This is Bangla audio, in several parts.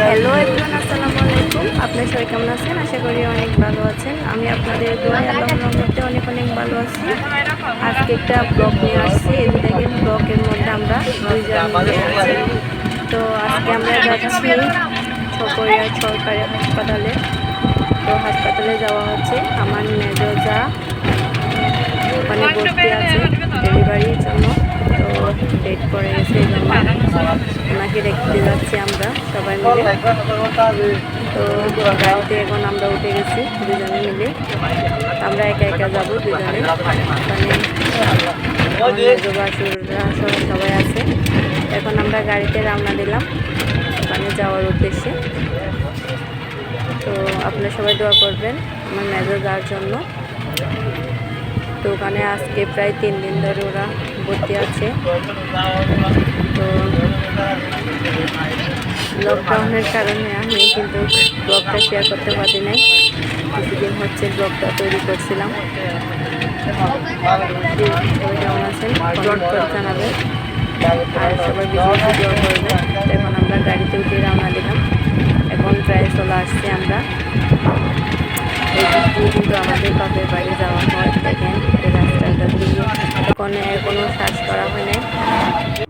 হ্যালো এভরিওয়ান, আসসালামু আলাইকুম। আপনার সবাই কেমন আছেন? আশা করি অনেক ভালো আছেন। আমি আপনাদের দোয়াই আল্লাহ অনেক অনেক ভালো আছি। আজকে একটা ব্লগ নিয়ে আসছি। এই দেখেন ব্লগের মধ্যে আমরা তো আজকে আমরা যাচ্ছি ছকরিয়া সরকারি হাসপাতালে। তো হাসপাতালে যাওয়া হচ্ছে। আমার মেজো যা ভর্তি আছে ডেলিভারির জন্য। তো ডেট পড়ে গেছে এই জন্য ওনাকে দেখতে যাচ্ছি আমরা সবাই মিলে। তো গাড়িতে এখন আমরা উঠে গেছি দুজনে মিলে। আমরা একা একা যাব দুজনে। ওখানে সবাই আছে। এখন আমরা গাড়িতে রান্না দিলাম ওখানে যাওয়ার উদ্দেশ্যে। তো আপনারা সবাই দোয়া করবেন আমার মেজর যাওয়ার জন্য। তো ওখানে আজকে প্রায় তিন দিন ধরে ওরা ভর্তি আছে। তো লকডাউনের কারণে আমি কিন্তু ব্লগটা শেয়ার করতে পারি নাই। কিছুদিন হচ্ছে ব্লগটা তৈরি করছিলাম। জানাবেন আর সবাই দোয়া এখন আমরা গাড়িতে উঠে রওনা দিলাম। এখন প্রায় চলে আসছি আমরা। কিন্তু আমাদের বাপের বাড়ি যাওয়া হয়। দেখেন রাস্তাটা দিয়ে শ্বাস করা হয় এই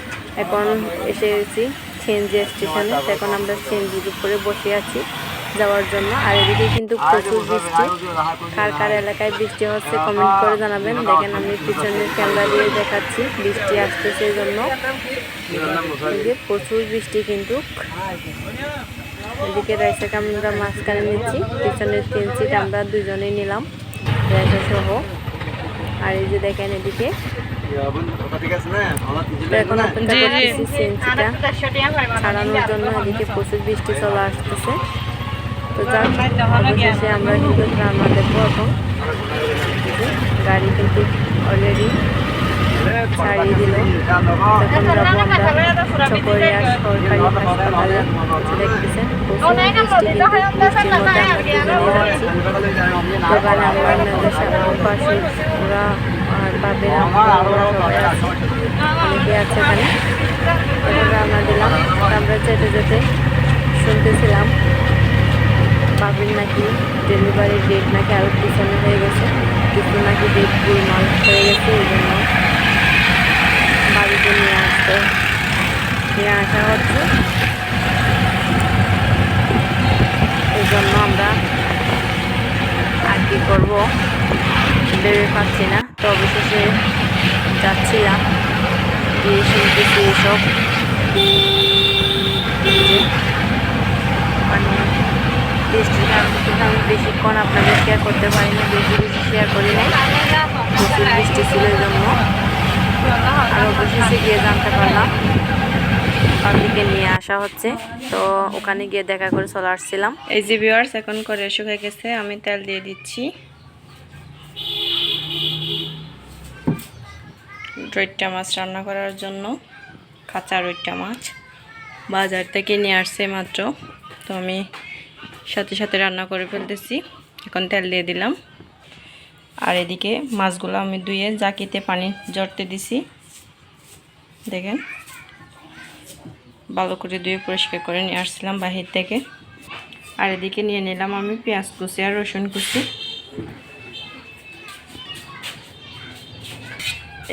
এখন এসে গেছি সিএনজি স্টেশনে। এখন আমরা সিএনজির করে বসে আছি যাওয়ার জন্য। আর এদিকে কিন্তু প্রচুর বৃষ্টি। কার কার এলাকায় বৃষ্টি হচ্ছে কমেন্ট করে জানাবেন। দেখেন আমি পিছনের ক্যামেরা দিয়ে দেখাচ্ছি বৃষ্টি আসতেছে জন্য। প্রচুর বৃষ্টি কিন্তু। এদিকে রাইসাকে আমরা মাঝখানে নিচ্ছি। পিছনের তিন সিট আমরা দুজনেই নিলাম। রাইসা সহ। আর এই যে দেখেন এদিকে ছাড়ানোর জন্য এদিকে প্রচুর বৃষ্টি চলে আসতেছে। তো যাক অবশেষে আমরা কিন্তু রান্না দেখব এখন। গাড়ি কিন্তু অলরেডি ছাড়িয়ে দিল। তখন যাব আমরা চকরিয়া সরকারি হাসপাতালে দেখতেছেন দোকানে আমার পাশে ওরা বাবেরা আছে। অনেকে আছে এখানে। রান্না দিলাম। আমরা যেতে যেতে শুনতেছিলাম বাবির নাকি ডেলিভারির ডেট নাকি আরও পিছনে হয়ে গেছে। কিছু নাকি ডেট মাস হয়ে গেছে এই জন্য বাড়িতে নিয়ে আসতে। নিয়ে আসা হচ্ছে। এই জন্য আমরা আর কি করব? ভেবে পাচ্ছি না। তো অবশেষে যাচ্ছিলাম। গিয়ে শুনতেছি এসব। মানে বৃষ্টির কারণে কিন্তু আমি বেশিক্ষণ আপনাদের শেয়ার করতে পারিনি, বেশি বেশি শেয়ার করি নাই। প্রচুর বৃষ্টি ছিল এই জন্য। আর অবশেষে গিয়ে জানতে পারলাম পাখিকে নিয়ে আসা হচ্ছে। তো ওখানে গিয়ে দেখা করে চলে আসছিলাম। এই যে ভিউয়ার্স এখন করে শুকিয়ে গেছে। আমি তেল দিয়ে দিচ্ছি। রইট্টা মাছ রান্না করার জন্য, কাঁচা রইট্টা মাছ। বাজার থেকে নিয়ে আসছে মাত্র। তো আমি সাথে সাথে রান্না করে ফেলতেছি। এখন তেল দিয়ে দিলাম। আর এদিকে মাছগুলো আমি ধুয়ে জাকিতে পানি জড়তে দিছি। দেখেন। ভালো করে ধুয়ে পরিষ্কার করে নিয়ে আসছিলাম বাহির থেকে। আর এদিকে নিয়ে নিলাম আমি পেঁয়াজ কুচি আর রসুন কুচি।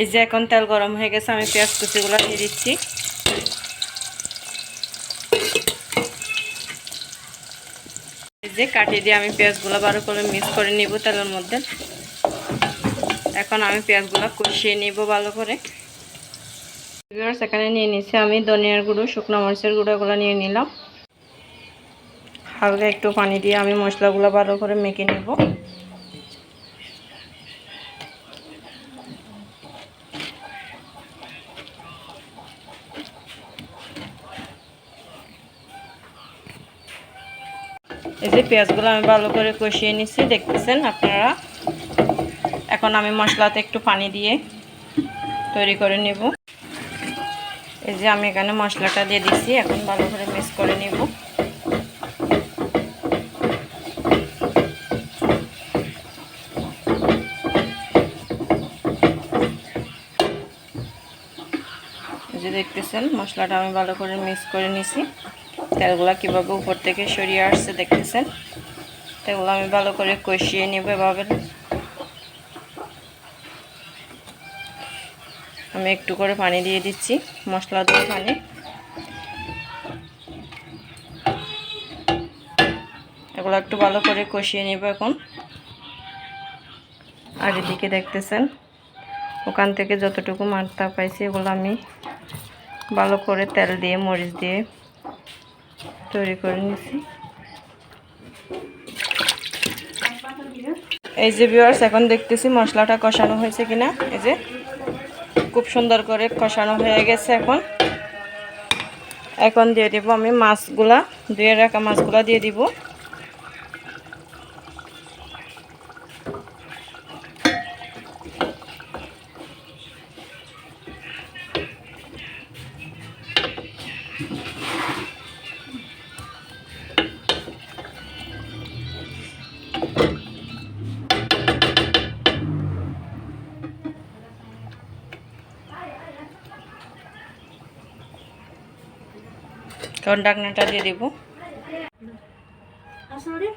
এই যে এখন তেল গরম হয়ে গেছে, আমি পেঁয়াজ কুচিগুলো দিয়ে দিচ্ছি। এই যে কাটিয়ে দিয়ে আমি পেঁয়াজগুলো ভালো করে মিক্স করে নিব তেলের মধ্যে। এখন আমি পেঁয়াজগুলো কষিয়ে নিব ভালো করে। এখানে নিয়ে নিচ্ছি আমি ধনিয়ার গুঁড়ো, শুকনো মরিচের গুঁড়ো, এগুলো নিয়ে নিলাম। হালকা একটু পানি দিয়ে আমি মশলাগুলো ভালো করে মেখে নেব। এই যে পেঁয়াজগুলো আমি ভালো করে কষিয়ে নিচ্ছি, দেখতেছেন আপনারা? এখন আমি মশলাতে একটু পানি দিয়ে তৈরি করে নেব। এই যে আমি এখানে মশলাটা দিয়ে দিচ্ছি, এখন ভালো করে মিক্স করে নেব। যে দেখতেছেন, মশলাটা আমি ভালো করে মিক্স করে নিছি তেলগুলো কীভাবে উপর থেকে সরিয়ে আসছে দেখতেছেন? তেলগুলো আমি ভালো করে কষিয়ে নেব এভাবে। আমি একটু করে পানি দিয়ে দিচ্ছি, মশলা দিয়ে পানি। এগুলো একটু ভালো করে কষিয়ে নেব এখন। আর এদিকে দেখতেছেন, ওখান থেকে যতটুকু মাত্রা পাইছি এগুলো আমি ভালো করে তেল দিয়ে, মরিচ দিয়ে তৈরি করে নিয়েছি। এই যে বিয়ার্স এখন দেখতেছি মশলাটা কষানো হয়েছে কিনা। এই যে খুব সুন্দর করে কষানো হয়ে গেছে এখন। এখন দিয়ে দিব আমি মাছগুলা, ধুয়ে রাখা মাছগুলা দিয়ে দিব। কারণ ডাকনাটা দিয়ে দেবো। আসলে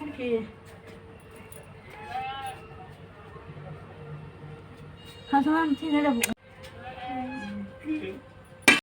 আর কি? হাসলাম চিনে যাব